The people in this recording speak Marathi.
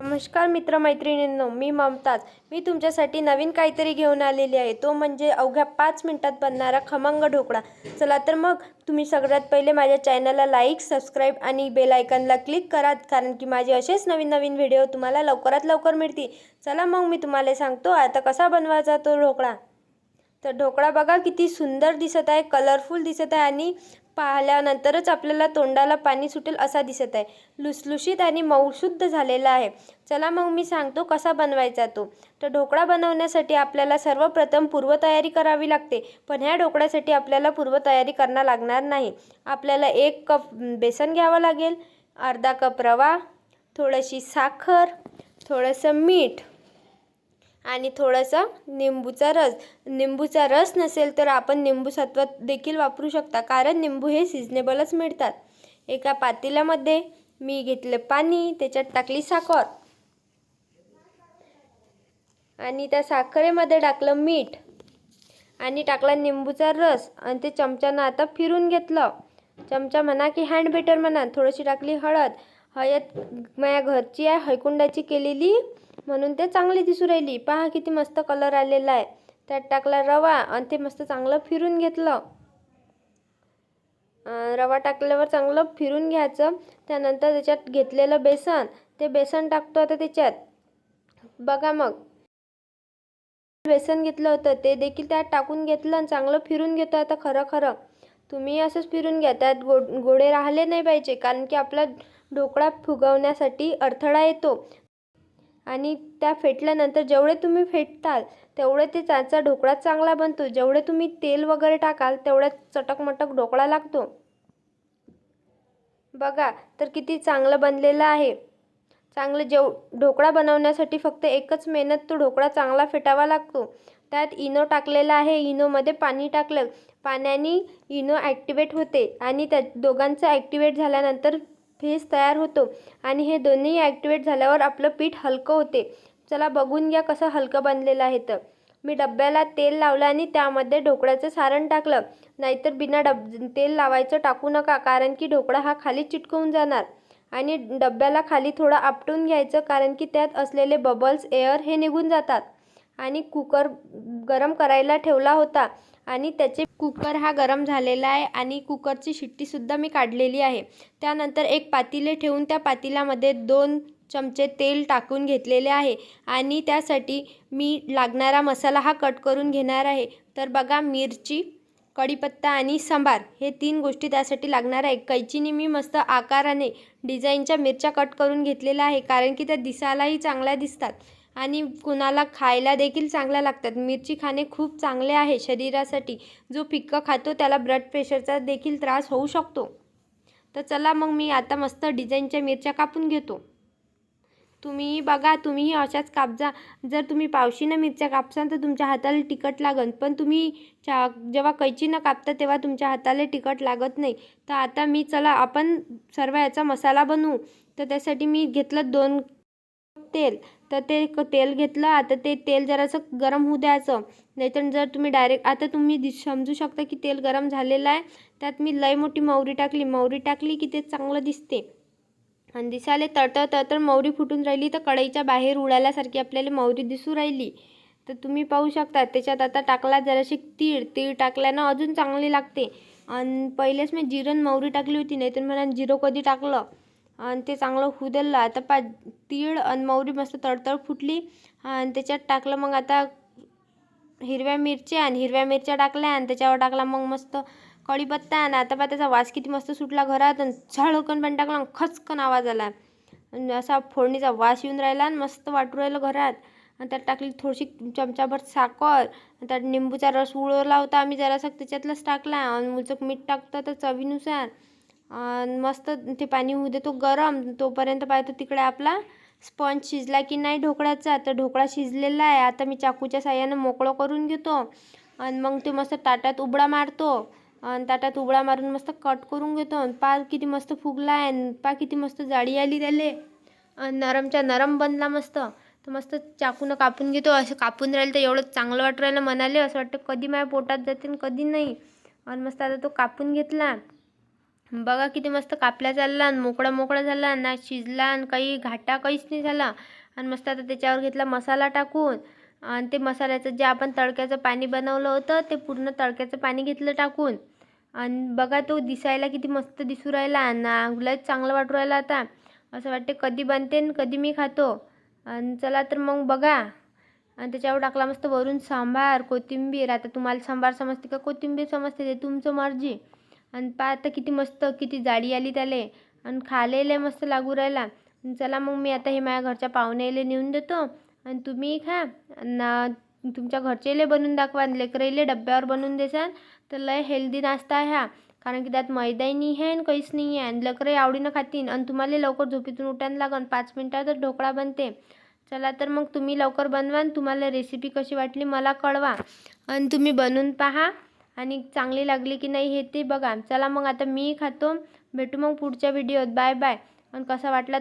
नमस्कार मित्रमैत्रिणींनो मी ममताज. मी तुमच्यासाठी नवीन काहीतरी घेऊन आलेली आहे. तो म्हणजे अवघ्या पाच मिनटात बनणारा खमंग ढोकळा. चला तर मग तुम्ही सगळ्यात पहिले माझ्या चॅनलला लाईक सबस्क्राईब आणि बेल आयकनला क्लिक करा कारण की माझे असेच नवीन नवीन व्हिडिओ तुम्हाला लवकरात लवकर मिळतील. चला मग मी तुम्हाला सांगतो आता कसा बनवायचा तो ढोकळा. तर ढोकळा बघा किती सुंदर दिसत आहे कलरफुल दिसत आहे आणि पाहिल्यानंतरच आपल्याला तोंडाला पाणी सुटेल असा दिसत आहे. लुसलुशीत आणि मऊशुद्ध झालेला आहे. चला मग मी सांगतो कसा बनवायचा तो. तर ढोकळा बनवण्यासाठी आपल्याला सर्वप्रथम पूर्वतयारी करावी लागते पण ह्या ढोकळ्यासाठी आपल्याला पूर्वतयारी करणं लागणार नाही. आपल्याला एक कप बेसन घ्यावं लागेल अर्धा कप रवा थोडीशी साखर थोडंसं मीठ आणि थोडासा निंबूचा रस. निंबूचा रस नसेल तर आपण निंबू सत्व देखील वापरू शकता कारण निंबू हे सिजनेबलच मिळतात. एका पातेल्यामध्ये मी घेतलं पाणी त्याच्यात टाकली साखर. आणि त्या साखरेमध्ये टाकलं मीठ. आणि टाकला निंबूचा रस. आणि ते चमच्यानं आता फिरून घेतलं. चमचा म्हणा की हँड बेटर म्हणा थोडीशी टाकली हळद. हळद माझ्या घरची आहे हैकुंडाची केलेली. म्हणून ते चांगली दिसू राहिली. पहा किती मस्त कलर आलेला आहे. त्यात टाकला रवा आणि ते मस्त चांगलं फिरून घेतलं. रवा टाकल्यावर चांगलं फिरून घ्यायचं. त्यानंतर त्याच्यात घेतलेलं बेसन. ते बेसन टाकतो आता त्याच्यात. बघा मग. बेसन घेतलं होतं. ते देखील त्यात टाकून घेतलं आणि चांगलं फिरून घेतो आता खरं खरं. तुम्ही असंच फिरून घ्या. त्यात गो गोडे राहिले नाही पाहिजे. कारण की आपला ढोकळा फुगवण्यासाठी अडथळा येतो. आणि त्या फेटल्यानंतर जेवढे तुम्ही फेटताल तेवढे ते त्याचा ढोकळा चांगला बनतो. जेवढे तुम्ही तेल वगैरे टाकाल तेवढ्या चटकमटक ढोकळा लागतो. बघा तर किती चांगलं बनलेलं आहे. चांगलं जेव ढोकळा बनवण्यासाठी फक्त एकच मेहनत तो ढोकळा चांगला फेटावा लागतो. त्यात इनो टाकलेला आहे. इनोमध्ये पाणी टाकलं. पाण्याने इनो ॲक्टिवेट होते आणि त्या दोघांचं ॲक्टिवेट झाल्यानंतर फेस तयार होतो. आणि हे दोन्ही ॲक्टिवेट झाल्यावर आपलं पीठ हलकं होते. चला बघून घ्या कसं हलकं बनलेलं आहे तर. मी डब्याला तेल लावलं आणि त्यामध्ये ढोकळ्याचं सारण टाकलं. नाहीतर बिना डब तेल लावायचं टाकू नका कारण की ढोकळा हा खाली चिटकवून जाणार. आणि डब्याला खाली थोडं आपटून घ्यायचं कारण की त्यात असलेले बबल्स एअर हे निघून जातात. आणि कुकर गरम करायला ठेवला होता. आणि त्याचे कुकर हा गरम झालेला आहे आणि कुकरची शिट्टीसुद्धा मी काढलेली आहे. त्यानंतर एक पातेले ठेवून त्या पातेल्यामध्ये दोन चमचे तेल टाकून घेतलेले आहे आणि त्यासाठी मी लागणारा मसाला हा कट करून घेणार आहे. तर बघा मिरची कढीपत्ता आणि सांबार हे तीन गोष्टी त्यासाठी लागणार आहे. कैचीने मी मस्त आकाराने डिझाईनच्या मिरच्या कट करून घेतलेल्या आहे कारण की त्या दिसायलाही चांगल्या दिसतात. आणि कुणाला खायला देखील चांगल्या लागतात. मिरची खाणे खूप चांगले आहे शरीरासाठी. जो फिक्कं खातो त्याला ब्लड प्रेशरचा देखील त्रास होऊ शकतो. तर चला मग मी आता मस्त डिझाईनच्या मिरच्या कापून घेतो. तुम्ही बघा तुम्हीही अशाच कापजा. जर तुम्ही पावशीनं मिरच्या कापसाल तर तुमच्या हाताला तिखट लागन. पण तुम्ही चा जेव्हा कैचीनं कापता तेव्हा तुमच्या हाताला तिखट लागत नाही. तर आता मी चला आपण सर्व याचा मसाला बनवू. तर त्यासाठी मी घेतलं दोन तेल. तर ते तेल घेतलं. आता ते तेल जरासं गरम होऊ द्यायचं. नाहीतर जर तुम्ही डायरेक्ट आता तुम्ही दि समजू शकता की तेल गरम झालेलं आहे. त्यात मी लय मोठी मौरी टाकली. मोहरी टाकली की ते चांगलं दिसते. आणि दिसायला तळतळ तळतळ मोहरी फुटून राहिली तर कढईच्या बाहेर उडाल्यासारखी आपल्याला मौरी दिसू राहिली. तर तुम्ही पाहू शकता त्याच्यात आता टाकला जराशी तीळ. तीळ टाकल्यानं अजून चांगली लागते. आणि पहिलेच मी जिरण मोहरी टाकली होती. नाहीतर मला जिरं कधी टाकलं. आणि ते चांगलं होऊ दिलं. आता पा तीळ आणि मोहरी मस्त तडतड फुटली. आणि त्याच्यात टाकलं मग आता हिरव्या मिरच्या आणि हिरव्या मिरच्या टाकल्या आणि त्याच्यावर टाकला मग मस्त कढीपत्ता. आणि आता पा त्याचा वास किती मस्त सुटला घरात आणि झळकन पण टाकला खचकन आवाज आला. आणि असा फोडणीचा वास येऊन राहिला आणि मस्त वाटू राहिलं घरात. आणि त्यात टाकली थोडीशी चमचाभर साखर. त्यात निंबूचा रस उळवला होता आम्ही जरासा त्याच्यातलाच टाकला. आणि मुलचक मीठ टाकतं तर चवीनुसार. मस्त ते पाणी होऊ देतो गरम तोपर्यंत पाहतो तिकडे आपला स्पंज शिजला की नाही ढोकळ्याचा. तर ढोकळा शिजलेला आहे. आता मी चाकूच्या साह्यानं मोकळं करून घेतो. आणि मग ते मस्त ताटात उबडा मारतो. आणि ताटात उबडा मारून मस्त कट करून घेतो. आणि पा किती मस्त फुगला आहे. पा किती मस्त जाळी आली त्याले. आणि नरमच्या नरम बनला मस्त. तर मस्त चाकूनं कापून घेतो. असं कापून राहिलं तर एवढं चांगलं वाटू राहिलं मनाले. असं वाटतं कधी माझ्या पोटात जाते आणि कधी नाही. आणि मस्त आता तो कापून घेतला. बघा किती मस्त कापला चालला आणि मोकळा मोकळा झाला ना शिजला आणि काही घाटा काहीच नाही झाला. आणि मस्त आता त्याच्यावर घेतला मसाला टाकून. आणि ते मसाल्याचं जे आपण तडक्याचं पाणी बनवलं होतं ते पूर्ण तडक्याचं पाणी घेतलं टाकून. आणि बघा तो दिसायला किती मस्त दिसू राहिला ना लयच चांगलं वाटू राहिलं आता. असं वाटते कधी बनते आणि कधी मी खातो. आणि चला तर मग बघा. आणि त्याच्यावर टाकला मस्त वरून सांबार कोथिंबीर. आता तुम्हाला सांबार समजते का? कोथिंबीर समजते ते तुमचं मर्जी. आणि पहा आता किती मस्त किती जाडी आली त्याले. आणि खालेले मस्त लागू राहिला. चला मग मी आता हे माझ्या घरच्या पाहुण्याला नेऊन देतो. आणि तुम्ही खा. आणि तुमच्या घरचेले बनवून दाखवा. आणि डब्यावर बनवून देसान. तर लय हेल्दी नाश्ता आहे हा. कारण की त्यात मैदाही नाही आहे आणि काहीच नाही आहे. आणि लेकरंही आवडीनं खातीन. आणि तुम्हाला लवकर झोपेतून उठायला लागन. पाच मिनटातच ढोकळा बनते. चला तर मग तुम्ही लवकर बनवा. आणि तुम्हाला रेसिपी कशी वाटली मला कळवा. आणि तुम्ही बनवून पहा. आणि चांगली लागली की नाही हे ते बघा. चला मग आता मी खातो. भेटू मग पुढच्या व्हिडिओत बाय बाय आणि कसा वाटला